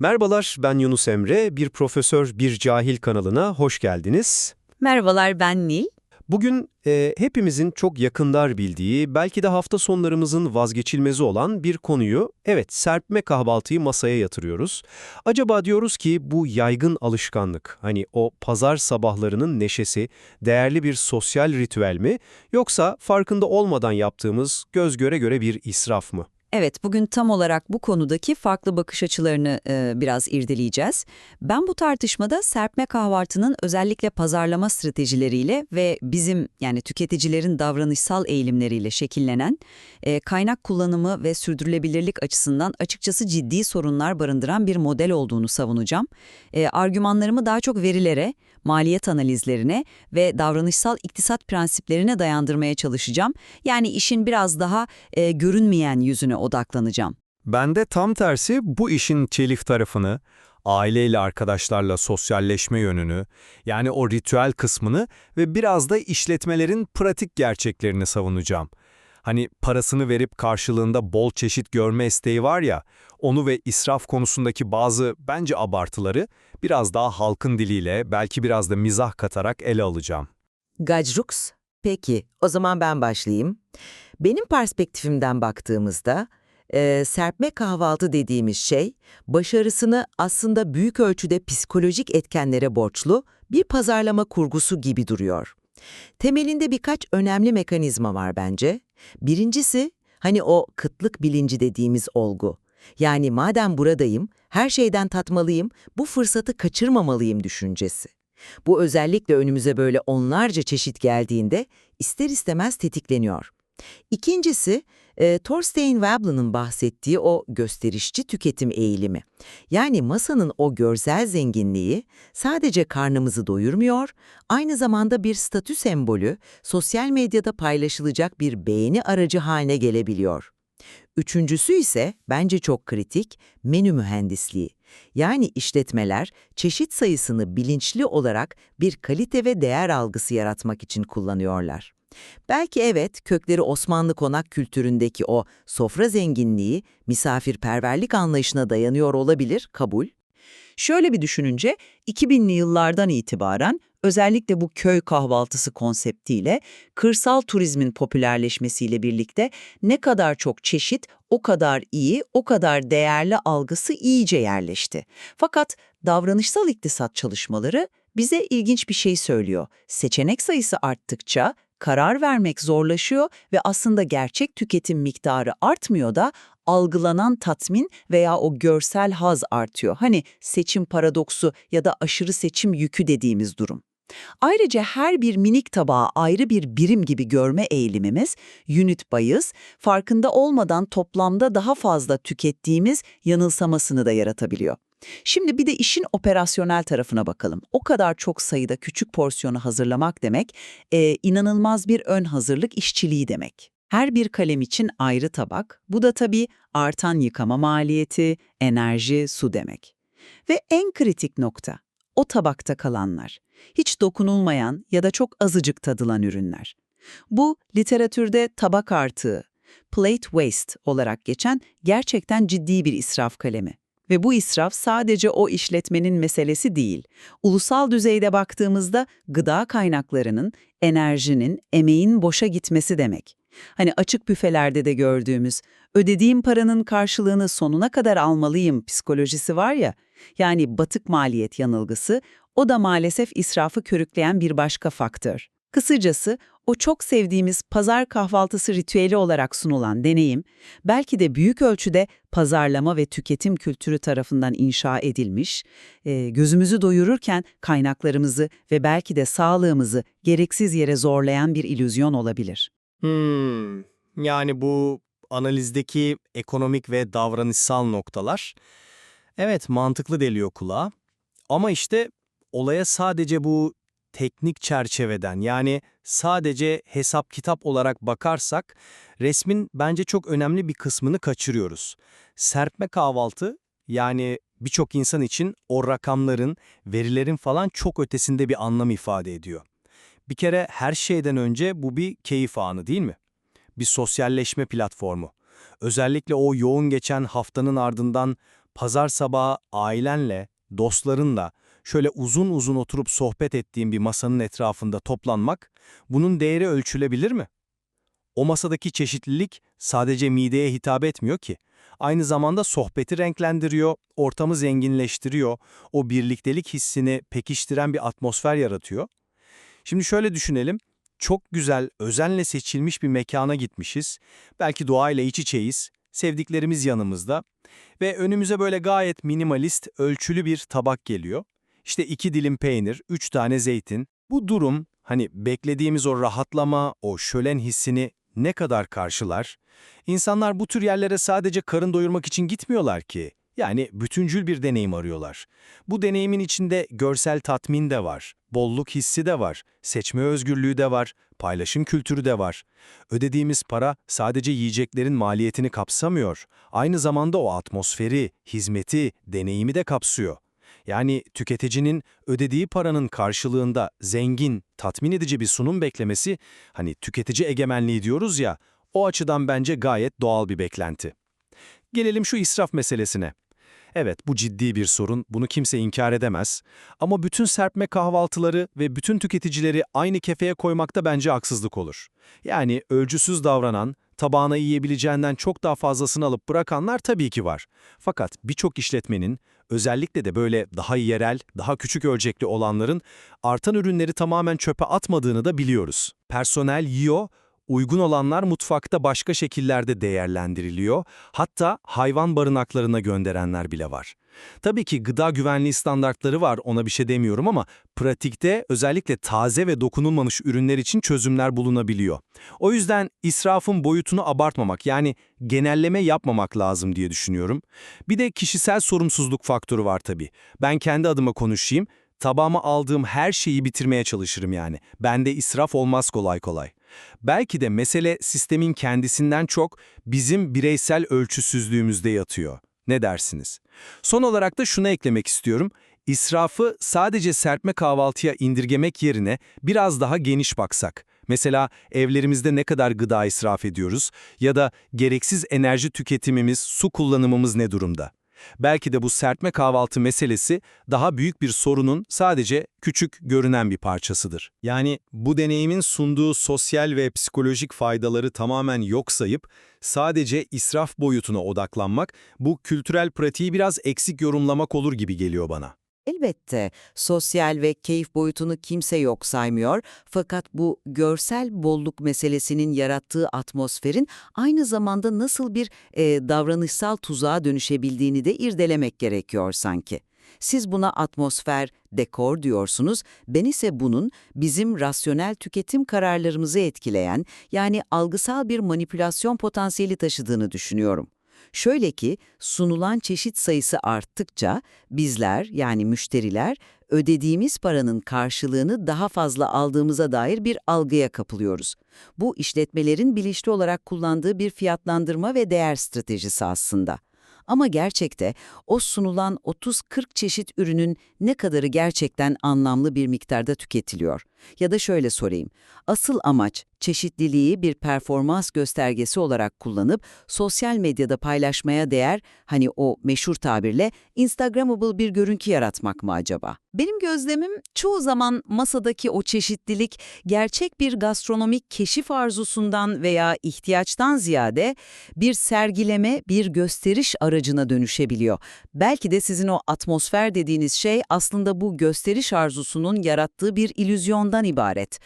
Merhabalar, ben Yunus Emre. Bir Profesör Bir Cahil kanalına hoş geldiniz. Merhabalar ben Nil. Bugün e, hepimizin çok yakındar bildiği, belki de hafta sonlarımızın vazgeçilmezi olan bir konuyu, evet serpme kahvaltıyı masaya yatırıyoruz. Acaba diyoruz ki bu yaygın alışkanlık, hani o pazar sabahlarının neşesi, değerli bir sosyal ritüel mi, yoksa farkında olmadan yaptığımız göz göre göre bir israf mı? Evet, bugün tam olarak bu konudaki farklı bakış açılarını e, biraz irdeleyeceğiz. Ben bu tartışmada serpme kahvaltının özellikle pazarlama stratejileriyle ve bizim yani tüketicilerin davranışsal eğilimleriyle şekillenen e, kaynak kullanımı ve sürdürülebilirlik açısından açıkçası ciddi sorunlar barındıran bir model olduğunu savunacağım. E, argümanlarımı daha çok verilere, maliyet analizlerine ve davranışsal iktisat prensiplerine dayandırmaya çalışacağım. Yani işin biraz daha e, görünmeyen yüzüne odaklanacağım. Ben de tam tersi bu işin çelif tarafını, aileyle arkadaşlarla sosyalleşme yönünü, yani o ritüel kısmını ve biraz da işletmelerin pratik gerçeklerini savunacağım. Hani parasını verip karşılığında bol çeşit görme isteği var ya, onu ve israf konusundaki bazı bence abartıları biraz daha halkın diliyle belki biraz da mizah katarak ele alacağım. Gacrux. Peki, o zaman ben başlayayım. Benim perspektifimden baktığımızda, e, serpme kahvaltı dediğimiz şey, başarısını aslında büyük ölçüde psikolojik etkenlere borçlu bir pazarlama kurgusu gibi duruyor. Temelinde birkaç önemli mekanizma var bence. Birincisi, hani o kıtlık bilinci dediğimiz olgu. Yani madem buradayım, her şeyden tatmalıyım, bu fırsatı kaçırmamalıyım düşüncesi. Bu özellikle önümüze böyle onlarca çeşit geldiğinde ister istemez tetikleniyor. İkincisi, e, Thorstein Veblen'ın bahsettiği o gösterişçi tüketim eğilimi. Yani masanın o görsel zenginliği sadece karnımızı doyurmuyor, aynı zamanda bir statü sembolü, sosyal medyada paylaşılacak bir beğeni aracı haline gelebiliyor. Üçüncüsü ise bence çok kritik, menü mühendisliği. Yani işletmeler çeşit sayısını bilinçli olarak bir kalite ve değer algısı yaratmak için kullanıyorlar. Belki evet kökleri Osmanlı konak kültüründeki o sofra zenginliği, misafirperverlik anlayışına dayanıyor olabilir, kabul. Şöyle bir düşününce 2000'li yıllardan itibaren özellikle bu köy kahvaltısı konseptiyle kırsal turizmin popülerleşmesiyle birlikte ne kadar çok çeşit o kadar iyi, o kadar değerli algısı iyice yerleşti. Fakat davranışsal iktisat çalışmaları bize ilginç bir şey söylüyor. Seçenek sayısı arttıkça karar vermek zorlaşıyor ve aslında gerçek tüketim miktarı artmıyor da algılanan tatmin veya o görsel haz artıyor. Hani seçim paradoksu ya da aşırı seçim yükü dediğimiz durum. Ayrıca her bir minik tabağı ayrı bir birim gibi görme eğilimimiz, unit bias, farkında olmadan toplamda daha fazla tükettiğimiz yanılsamasını da yaratabiliyor. Şimdi bir de işin operasyonel tarafına bakalım. O kadar çok sayıda küçük porsiyonu hazırlamak demek, e, inanılmaz bir ön hazırlık işçiliği demek. Her bir kalem için ayrı tabak, bu da tabii artan yıkama maliyeti, enerji, su demek. Ve en kritik nokta, o tabakta kalanlar. Hiç dokunulmayan ya da çok azıcık tadılan ürünler. Bu literatürde tabak artığı, plate waste olarak geçen gerçekten ciddi bir israf kalemi. Ve bu israf sadece o işletmenin meselesi değil. Ulusal düzeyde baktığımızda gıda kaynaklarının, enerjinin, emeğin boşa gitmesi demek. Hani açık büfelerde de gördüğümüz, ödediğim paranın karşılığını sonuna kadar almalıyım psikolojisi var ya, yani batık maliyet yanılgısı, o da maalesef israfı körükleyen bir başka faktör. Kısacası o çok sevdiğimiz pazar kahvaltısı ritüeli olarak sunulan deneyim, belki de büyük ölçüde pazarlama ve tüketim kültürü tarafından inşa edilmiş, e, gözümüzü doyururken kaynaklarımızı ve belki de sağlığımızı gereksiz yere zorlayan bir ilüzyon olabilir. Hmm, yani bu analizdeki ekonomik ve davranışsal noktalar, evet mantıklı deliyor kulağa. Ama işte olaya sadece bu teknik çerçeveden yani sadece hesap kitap olarak bakarsak resmin bence çok önemli bir kısmını kaçırıyoruz. Serpme kahvaltı yani birçok insan için o rakamların, verilerin falan çok ötesinde bir anlam ifade ediyor. Bir kere her şeyden önce bu bir keyif anı değil mi? Bir sosyalleşme platformu. Özellikle o yoğun geçen haftanın ardından pazar sabahı ailenle, dostlarınla şöyle uzun uzun oturup sohbet ettiğin bir masanın etrafında toplanmak, bunun değeri ölçülebilir mi? O masadaki çeşitlilik sadece mideye hitap etmiyor ki. Aynı zamanda sohbeti renklendiriyor, ortamı zenginleştiriyor, o birliktelik hissini pekiştiren bir atmosfer yaratıyor. Şimdi şöyle düşünelim, çok güzel, özenle seçilmiş bir mekana gitmişiz. Belki doğayla iç içeyiz, sevdiklerimiz yanımızda ve önümüze böyle gayet minimalist, ölçülü bir tabak geliyor. İşte iki dilim peynir, üç tane zeytin. Bu durum, hani beklediğimiz o rahatlama, o şölen hissini ne kadar karşılar? İnsanlar bu tür yerlere sadece karın doyurmak için gitmiyorlar ki. Yani bütüncül bir deneyim arıyorlar. Bu deneyimin içinde görsel tatmin de var, bolluk hissi de var, seçme özgürlüğü de var, paylaşım kültürü de var. Ödediğimiz para sadece yiyeceklerin maliyetini kapsamıyor. Aynı zamanda o atmosferi, hizmeti, deneyimi de kapsıyor. Yani tüketicinin ödediği paranın karşılığında zengin, tatmin edici bir sunum beklemesi, hani tüketici egemenliği diyoruz ya, o açıdan bence gayet doğal bir beklenti. Gelelim şu israf meselesine. Evet, bu ciddi bir sorun, bunu kimse inkar edemez. Ama bütün serpme kahvaltıları ve bütün tüketicileri aynı kefeye koymakta bence haksızlık olur. Yani ölçüsüz davranan, tabağına yiyebileceğinden çok daha fazlasını alıp bırakanlar tabii ki var. Fakat birçok işletmenin, özellikle de böyle daha yerel, daha küçük ölçekli olanların artan ürünleri tamamen çöpe atmadığını da biliyoruz. Personel yiyor, uygun olanlar mutfakta başka şekillerde değerlendiriliyor, hatta hayvan barınaklarına gönderenler bile var. Tabii ki gıda güvenliği standartları var, ona bir şey demiyorum ama pratikte özellikle taze ve dokunulmamış ürünler için çözümler bulunabiliyor. O yüzden israfın boyutunu abartmamak yani genelleme yapmamak lazım diye düşünüyorum. Bir de kişisel sorumsuzluk faktörü var tabii. Ben kendi adıma konuşayım, tabağıma aldığım her şeyi bitirmeye çalışırım yani. Bende israf olmaz kolay kolay. Belki de mesele sistemin kendisinden çok bizim bireysel ölçüsüzlüğümüzde yatıyor. Ne dersiniz? Son olarak da şunu eklemek istiyorum. İsrafı sadece serpme kahvaltıya indirgemek yerine biraz daha geniş baksak. Mesela evlerimizde ne kadar gıda israf ediyoruz ya da gereksiz enerji tüketimimiz, su kullanımımız ne durumda? Belki de bu serpme kahvaltı meselesi daha büyük bir sorunun sadece küçük görünen bir parçasıdır. Yani bu deneyimin sunduğu sosyal ve psikolojik faydaları tamamen yok sayıp sadece israf boyutuna odaklanmak bu kültürel pratiği biraz eksik yorumlamak olur gibi geliyor bana. Elbette sosyal ve keyif boyutunu kimse yok saymıyor fakat bu görsel bolluk meselesinin yarattığı atmosferin aynı zamanda nasıl bir e, davranışsal tuzağa dönüşebildiğini de irdelemek gerekiyor sanki. Siz buna atmosfer, dekor diyorsunuz, ben ise bunun bizim rasyonel tüketim kararlarımızı etkileyen yani algısal bir manipülasyon potansiyeli taşıdığını düşünüyorum. Şöyle ki sunulan çeşit sayısı arttıkça bizler yani müşteriler ödediğimiz paranın karşılığını daha fazla aldığımıza dair bir algıya kapılıyoruz. Bu işletmelerin bilinçli olarak kullandığı bir fiyatlandırma ve değer stratejisi aslında. Ama gerçekte o sunulan 30-40 çeşit ürünün ne kadarı gerçekten anlamlı bir miktarda tüketiliyor? Ya da şöyle sorayım, asıl amaç çeşitliliği bir performans göstergesi olarak kullanıp sosyal medyada paylaşmaya değer, hani o meşhur tabirle Instagrammable bir görüntü yaratmak mı acaba? Benim gözlemim çoğu zaman masadaki o çeşitlilik gerçek bir gastronomik keşif arzusundan veya ihtiyaçtan ziyade bir sergileme, bir gösteriş aracına dönüşebiliyor. Belki de sizin o atmosfer dediğiniz şey aslında bu gösteriş arzusunun yarattığı bir illüzyondan ibaret.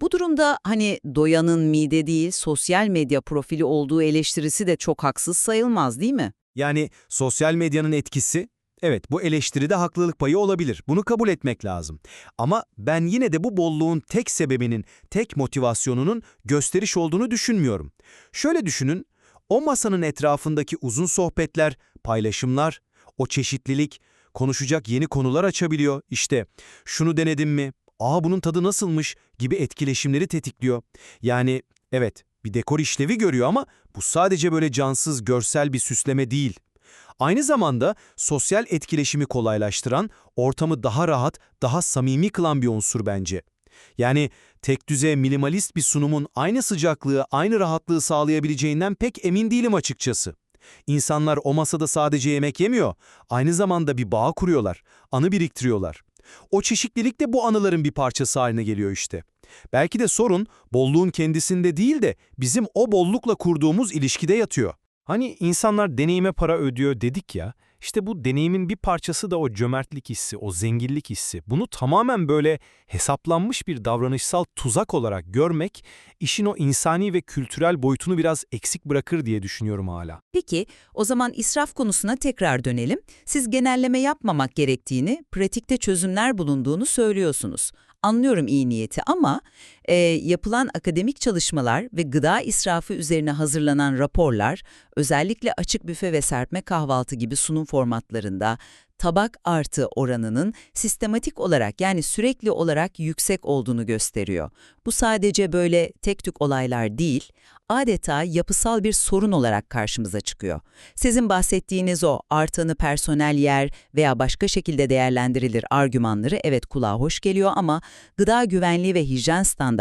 Bu durumda hani doyanın mide değil sosyal medya profili olduğu eleştirisi de çok haksız sayılmaz değil mi? Yani sosyal medyanın etkisi, evet bu eleştiride haklılık payı olabilir. Bunu kabul etmek lazım. Ama ben yine de bu bolluğun tek sebebinin, tek motivasyonunun gösteriş olduğunu düşünmüyorum. Şöyle düşünün, o masanın etrafındaki uzun sohbetler, paylaşımlar, o çeşitlilik, konuşacak yeni konular açabiliyor. İşte şunu denedim mi, ''Aa bunun tadı nasılmış?'' gibi etkileşimleri tetikliyor. Yani evet bir dekor işlevi görüyor ama bu sadece böyle cansız görsel bir süsleme değil. Aynı zamanda sosyal etkileşimi kolaylaştıran, ortamı daha rahat, daha samimi kılan bir unsur bence. Yani tek düze minimalist bir sunumun aynı sıcaklığı, aynı rahatlığı sağlayabileceğinden pek emin değilim açıkçası. İnsanlar o masada sadece yemek yemiyor, aynı zamanda bir bağ kuruyorlar, anı biriktiriyorlar. O çeşitlilik de bu anıların bir parçası haline geliyor işte. Belki de sorun bolluğun kendisinde değil de bizim o bollukla kurduğumuz ilişkide yatıyor. Hani insanlar deneyime para ödüyor dedik ya, işte bu deneyimin bir parçası da o cömertlik hissi, o zenginlik hissi. Bunu tamamen böyle hesaplanmış bir davranışsal tuzak olarak görmek, işin o insani ve kültürel boyutunu biraz eksik bırakır diye düşünüyorum hala. Peki, o zaman israf konusuna tekrar dönelim. Siz genelleme yapmamak gerektiğini, pratikte çözümler bulunduğunu söylüyorsunuz. Anlıyorum iyi niyeti ama e, yapılan akademik çalışmalar ve gıda israfı üzerine hazırlanan raporlar, özellikle açık büfe ve serpme kahvaltı gibi sunum formatlarında tabak artı oranının sistematik olarak yani sürekli olarak yüksek olduğunu gösteriyor. Bu sadece böyle tek tük olaylar değil, adeta yapısal bir sorun olarak karşımıza çıkıyor. Sizin bahsettiğiniz o artanı personel yer veya başka şekilde değerlendirilir argümanları evet kulağa hoş geliyor ama gıda güvenliği ve hijyen standartları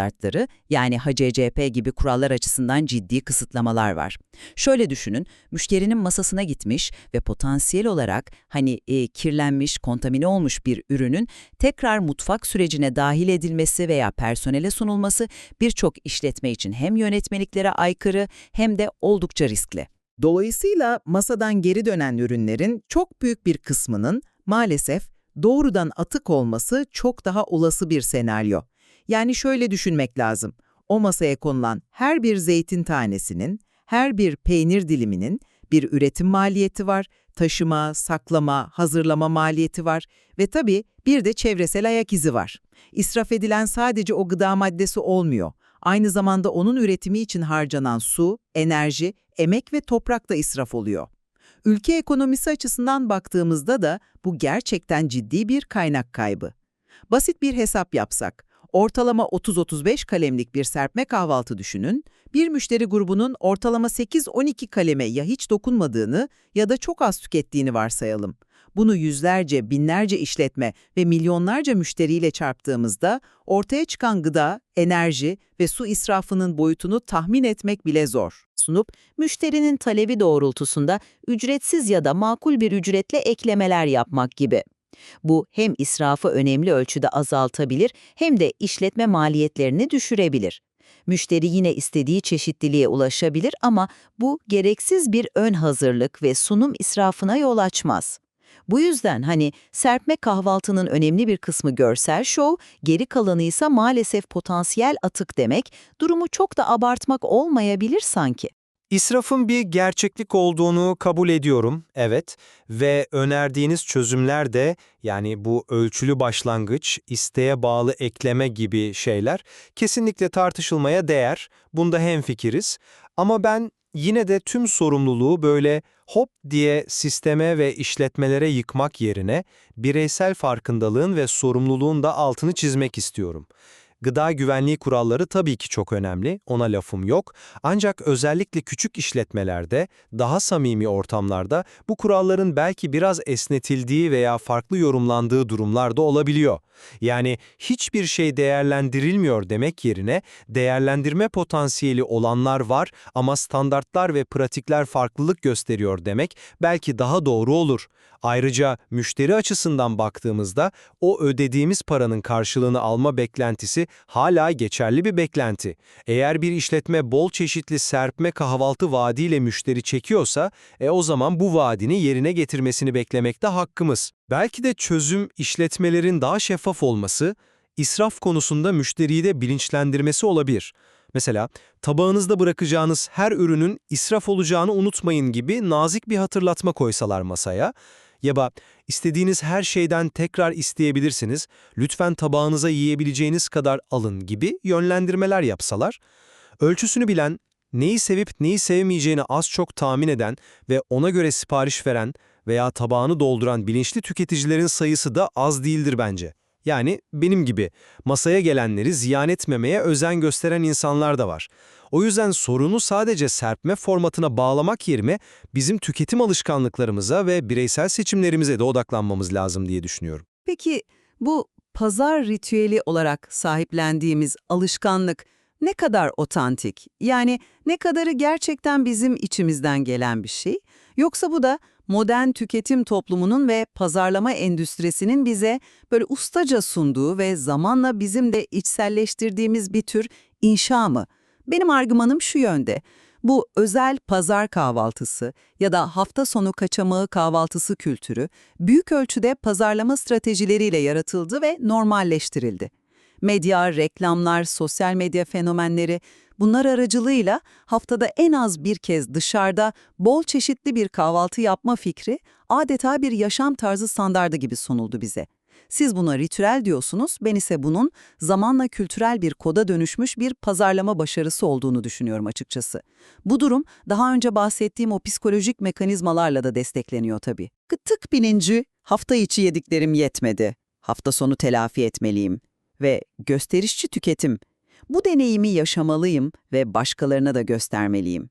yani HACCP gibi kurallar açısından ciddi kısıtlamalar var. Şöyle düşünün, müşterinin masasına gitmiş ve potansiyel olarak hani e, kirlenmiş, kontamine olmuş bir ürünün tekrar mutfak sürecine dahil edilmesi veya personele sunulması birçok işletme için hem yönetmeliklere aykırı hem de oldukça riskli. Dolayısıyla masadan geri dönen ürünlerin çok büyük bir kısmının maalesef doğrudan atık olması çok daha olası bir senaryo. Yani şöyle düşünmek lazım. O masaya konulan her bir zeytin tanesinin, her bir peynir diliminin bir üretim maliyeti var, taşıma, saklama, hazırlama maliyeti var ve tabii bir de çevresel ayak izi var. İsraf edilen sadece o gıda maddesi olmuyor. Aynı zamanda onun üretimi için harcanan su, enerji, emek ve toprak da israf oluyor. Ülke ekonomisi açısından baktığımızda da bu gerçekten ciddi bir kaynak kaybı. Basit bir hesap yapsak, ortalama 30-35 kalemlik bir serpme kahvaltı düşünün, bir müşteri grubunun ortalama 8-12 kaleme ya hiç dokunmadığını ya da çok az tükettiğini varsayalım. Bunu yüzlerce, binlerce işletme ve milyonlarca müşteriyle çarptığımızda ortaya çıkan gıda, enerji ve su israfının boyutunu tahmin etmek bile zor. sunup müşterinin talebi doğrultusunda ücretsiz ya da makul bir ücretle eklemeler yapmak gibi. Bu hem israfı önemli ölçüde azaltabilir hem de işletme maliyetlerini düşürebilir. Müşteri yine istediği çeşitliliğe ulaşabilir ama bu gereksiz bir ön hazırlık ve sunum israfına yol açmaz. Bu yüzden hani serpme kahvaltının önemli bir kısmı görsel şov, geri kalanı ise maalesef potansiyel atık demek, durumu çok da abartmak olmayabilir sanki. İsrafın bir gerçeklik olduğunu kabul ediyorum, evet. Ve önerdiğiniz çözümler de yani bu ölçülü başlangıç, isteğe bağlı ekleme gibi şeyler kesinlikle tartışılmaya değer. Bunda hemfikiriz. Ama ben yine de tüm sorumluluğu böyle hop diye sisteme ve işletmelere yıkmak yerine bireysel farkındalığın ve sorumluluğun da altını çizmek istiyorum. Gıda güvenliği kuralları tabii ki çok önemli, ona lafım yok. Ancak özellikle küçük işletmelerde, daha samimi ortamlarda bu kuralların belki biraz esnetildiği veya farklı yorumlandığı durumlar da olabiliyor. Yani hiçbir şey değerlendirilmiyor demek yerine değerlendirme potansiyeli olanlar var ama standartlar ve pratikler farklılık gösteriyor demek belki daha doğru olur. Ayrıca müşteri açısından baktığımızda o ödediğimiz paranın karşılığını alma beklentisi hala geçerli bir beklenti. Eğer bir işletme bol çeşitli serpme kahvaltı vaadiyle müşteri çekiyorsa, e o zaman bu vaadini yerine getirmesini beklemekte hakkımız. Belki de çözüm işletmelerin daha şeffaf olması, israf konusunda müşteriyi de bilinçlendirmesi olabilir. Mesela tabağınızda bırakacağınız her ürünün israf olacağını unutmayın gibi nazik bir hatırlatma koysalar masaya ya da istediğiniz her şeyden tekrar isteyebilirsiniz, lütfen tabağınıza yiyebileceğiniz kadar alın gibi yönlendirmeler yapsalar, ölçüsünü bilen, neyi sevip neyi sevmeyeceğini az çok tahmin eden ve ona göre sipariş veren veya tabağını dolduran bilinçli tüketicilerin sayısı da az değildir bence. Yani benim gibi masaya gelenleri ziyan etmemeye özen gösteren insanlar da var. O yüzden sorunu sadece serpme formatına bağlamak yerine bizim tüketim alışkanlıklarımıza ve bireysel seçimlerimize de odaklanmamız lazım diye düşünüyorum. Peki bu pazar ritüeli olarak sahiplendiğimiz alışkanlık ne kadar otantik? Yani ne kadarı gerçekten bizim içimizden gelen bir şey? Yoksa bu da modern tüketim toplumunun ve pazarlama endüstrisinin bize böyle ustaca sunduğu ve zamanla bizim de içselleştirdiğimiz bir tür inşa mı? Benim argümanım şu yönde. Bu özel pazar kahvaltısı ya da hafta sonu kaçamağı kahvaltısı kültürü büyük ölçüde pazarlama stratejileriyle yaratıldı ve normalleştirildi. Medya, reklamlar, sosyal medya fenomenleri bunlar aracılığıyla haftada en az bir kez dışarıda bol çeşitli bir kahvaltı yapma fikri adeta bir yaşam tarzı standardı gibi sunuldu bize. Siz buna ritüel diyorsunuz, ben ise bunun zamanla kültürel bir koda dönüşmüş bir pazarlama başarısı olduğunu düşünüyorum açıkçası. Bu durum daha önce bahsettiğim o psikolojik mekanizmalarla da destekleniyor tabii. Kıtık bilinci, hafta içi yediklerim yetmedi, hafta sonu telafi etmeliyim ve gösterişçi tüketim. Bu deneyimi yaşamalıyım ve başkalarına da göstermeliyim.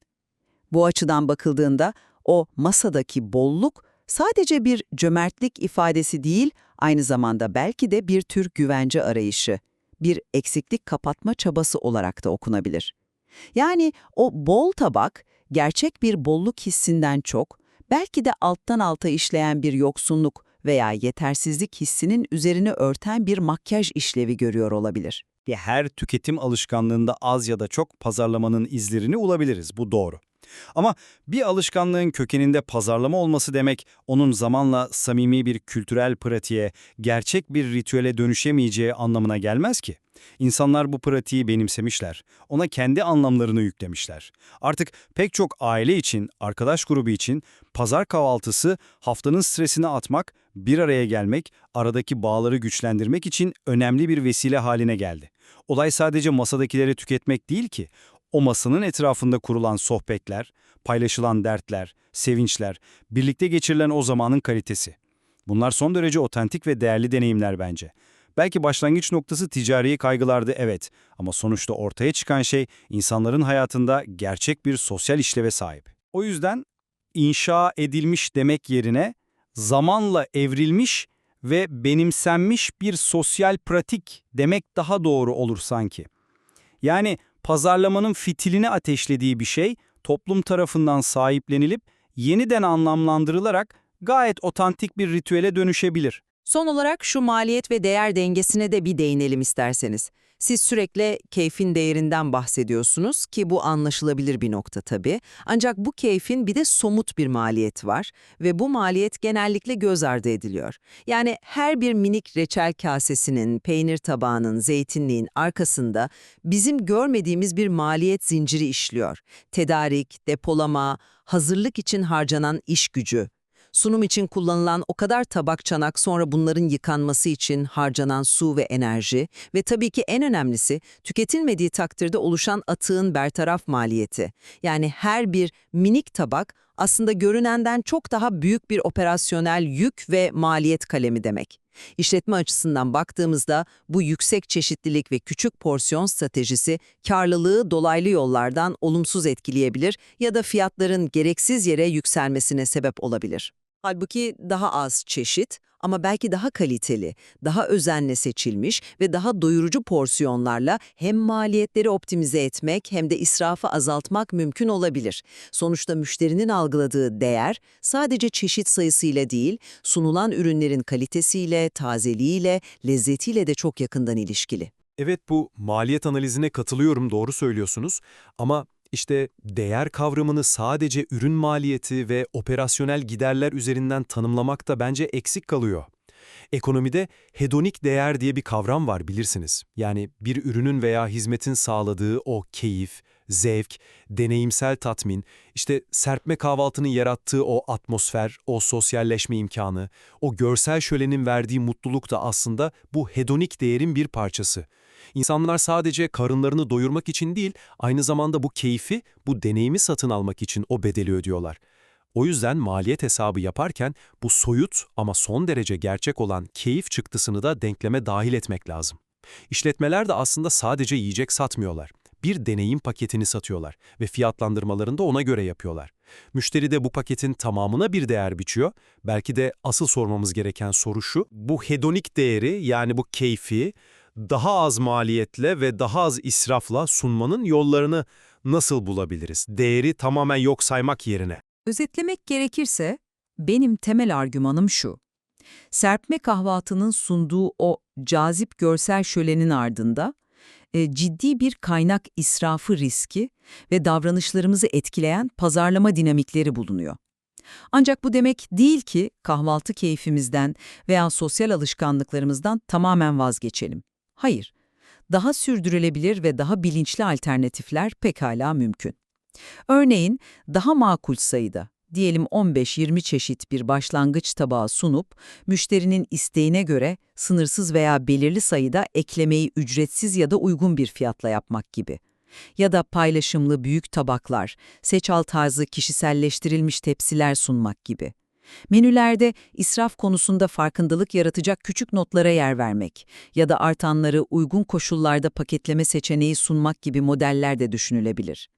Bu açıdan bakıldığında o masadaki bolluk sadece bir cömertlik ifadesi değil, aynı zamanda belki de bir tür güvence arayışı, bir eksiklik kapatma çabası olarak da okunabilir. Yani o bol tabak gerçek bir bolluk hissinden çok, belki de alttan alta işleyen bir yoksunluk veya yetersizlik hissinin üzerini örten bir makyaj işlevi görüyor olabilir. Bir her tüketim alışkanlığında az ya da çok pazarlamanın izlerini bulabiliriz. Bu doğru. Ama bir alışkanlığın kökeninde pazarlama olması demek, onun zamanla samimi bir kültürel pratiğe, gerçek bir ritüele dönüşemeyeceği anlamına gelmez ki. İnsanlar bu pratiği benimsemişler, ona kendi anlamlarını yüklemişler. Artık pek çok aile için, arkadaş grubu için pazar kahvaltısı haftanın stresini atmak, bir araya gelmek, aradaki bağları güçlendirmek için önemli bir vesile haline geldi. Olay sadece masadakileri tüketmek değil ki, o masanın etrafında kurulan sohbetler, paylaşılan dertler, sevinçler, birlikte geçirilen o zamanın kalitesi. Bunlar son derece otentik ve değerli deneyimler bence. Belki başlangıç noktası ticari kaygılardı evet ama sonuçta ortaya çıkan şey insanların hayatında gerçek bir sosyal işleve sahip. O yüzden inşa edilmiş demek yerine zamanla evrilmiş ve benimsenmiş bir sosyal pratik demek daha doğru olur sanki. Yani pazarlamanın fitilini ateşlediği bir şey toplum tarafından sahiplenilip yeniden anlamlandırılarak gayet otantik bir ritüele dönüşebilir. Son olarak şu maliyet ve değer dengesine de bir değinelim isterseniz. Siz sürekli keyfin değerinden bahsediyorsunuz ki bu anlaşılabilir bir nokta tabii. Ancak bu keyfin bir de somut bir maliyeti var ve bu maliyet genellikle göz ardı ediliyor. Yani her bir minik reçel kasesinin, peynir tabağının, zeytinliğin arkasında bizim görmediğimiz bir maliyet zinciri işliyor. Tedarik, depolama, hazırlık için harcanan iş gücü, sunum için kullanılan o kadar tabak çanak sonra bunların yıkanması için harcanan su ve enerji ve tabii ki en önemlisi tüketilmediği takdirde oluşan atığın bertaraf maliyeti. Yani her bir minik tabak aslında görünenden çok daha büyük bir operasyonel yük ve maliyet kalemi demek. İşletme açısından baktığımızda bu yüksek çeşitlilik ve küçük porsiyon stratejisi karlılığı dolaylı yollardan olumsuz etkileyebilir ya da fiyatların gereksiz yere yükselmesine sebep olabilir. Halbuki daha az çeşit ama belki daha kaliteli, daha özenle seçilmiş ve daha doyurucu porsiyonlarla hem maliyetleri optimize etmek hem de israfı azaltmak mümkün olabilir. Sonuçta müşterinin algıladığı değer sadece çeşit sayısıyla değil, sunulan ürünlerin kalitesiyle, tazeliğiyle, lezzetiyle de çok yakından ilişkili. Evet bu maliyet analizine katılıyorum doğru söylüyorsunuz ama işte değer kavramını sadece ürün maliyeti ve operasyonel giderler üzerinden tanımlamak da bence eksik kalıyor. Ekonomide hedonik değer diye bir kavram var bilirsiniz. Yani bir ürünün veya hizmetin sağladığı o keyif, zevk, deneyimsel tatmin, işte serpme kahvaltının yarattığı o atmosfer, o sosyalleşme imkanı, o görsel şölenin verdiği mutluluk da aslında bu hedonik değerin bir parçası. İnsanlar sadece karınlarını doyurmak için değil, aynı zamanda bu keyfi, bu deneyimi satın almak için o bedeli ödüyorlar. O yüzden maliyet hesabı yaparken bu soyut ama son derece gerçek olan keyif çıktısını da denkleme dahil etmek lazım. İşletmeler de aslında sadece yiyecek satmıyorlar. Bir deneyim paketini satıyorlar ve fiyatlandırmalarını da ona göre yapıyorlar. Müşteri de bu paketin tamamına bir değer biçiyor. Belki de asıl sormamız gereken soru şu, bu hedonik değeri yani bu keyfi daha az maliyetle ve daha az israfla sunmanın yollarını nasıl bulabiliriz? Değeri tamamen yok saymak yerine. Özetlemek gerekirse benim temel argümanım şu. Serpme kahvaltının sunduğu o cazip görsel şölenin ardında e, ciddi bir kaynak israfı riski ve davranışlarımızı etkileyen pazarlama dinamikleri bulunuyor. Ancak bu demek değil ki kahvaltı keyfimizden veya sosyal alışkanlıklarımızdan tamamen vazgeçelim. Hayır, daha sürdürülebilir ve daha bilinçli alternatifler pekala mümkün. Örneğin daha makul sayıda, diyelim 15-20 çeşit bir başlangıç tabağı sunup, müşterinin isteğine göre sınırsız veya belirli sayıda eklemeyi ücretsiz ya da uygun bir fiyatla yapmak gibi. Ya da paylaşımlı büyük tabaklar, seçal tarzı kişiselleştirilmiş tepsiler sunmak gibi. Menülerde israf konusunda farkındalık yaratacak küçük notlara yer vermek ya da artanları uygun koşullarda paketleme seçeneği sunmak gibi modeller de düşünülebilir.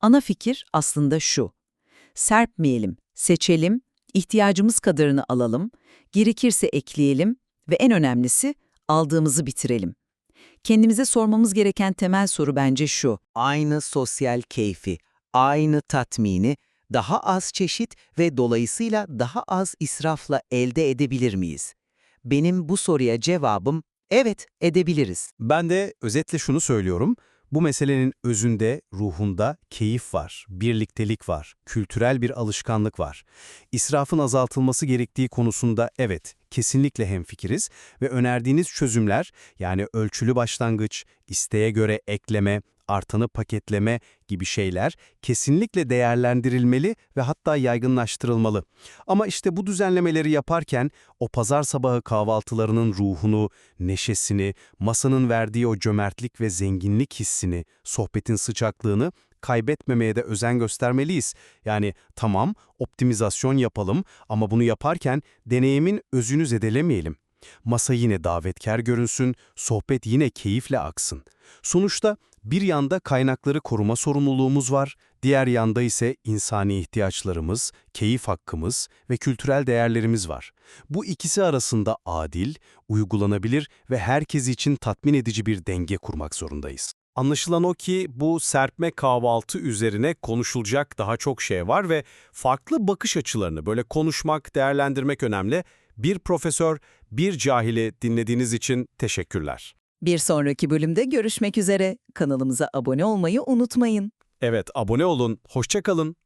Ana fikir aslında şu. Serpmeyelim, seçelim, ihtiyacımız kadarını alalım, gerekirse ekleyelim ve en önemlisi aldığımızı bitirelim. Kendimize sormamız gereken temel soru bence şu. aynı sosyal keyfi, aynı tatmini, daha az çeşit ve dolayısıyla daha az israfla elde edebilir miyiz? Benim bu soruya cevabım evet edebiliriz. Ben de özetle şunu söylüyorum. Bu meselenin özünde, ruhunda keyif var, birliktelik var, kültürel bir alışkanlık var. İsrafın azaltılması gerektiği konusunda evet, kesinlikle hemfikiriz ve önerdiğiniz çözümler yani ölçülü başlangıç, isteğe göre ekleme, artanı paketleme gibi şeyler kesinlikle değerlendirilmeli ve hatta yaygınlaştırılmalı. Ama işte bu düzenlemeleri yaparken o pazar sabahı kahvaltılarının ruhunu, neşesini, masanın verdiği o cömertlik ve zenginlik hissini, sohbetin sıcaklığını kaybetmemeye de özen göstermeliyiz. Yani tamam optimizasyon yapalım ama bunu yaparken deneyimin özünü zedelemeyelim. Masa yine davetkar görünsün, sohbet yine keyifle aksın. Sonuçta bir yanda kaynakları koruma sorumluluğumuz var, diğer yanda ise insani ihtiyaçlarımız, keyif hakkımız ve kültürel değerlerimiz var. Bu ikisi arasında adil, uygulanabilir ve herkes için tatmin edici bir denge kurmak zorundayız. Anlaşılan o ki bu serpme kahvaltı üzerine konuşulacak daha çok şey var ve farklı bakış açılarını böyle konuşmak, değerlendirmek önemli. Bir profesör, bir cahili dinlediğiniz için teşekkürler. Bir sonraki bölümde görüşmek üzere. Kanalımıza abone olmayı unutmayın. Evet, abone olun, hoşça kalın.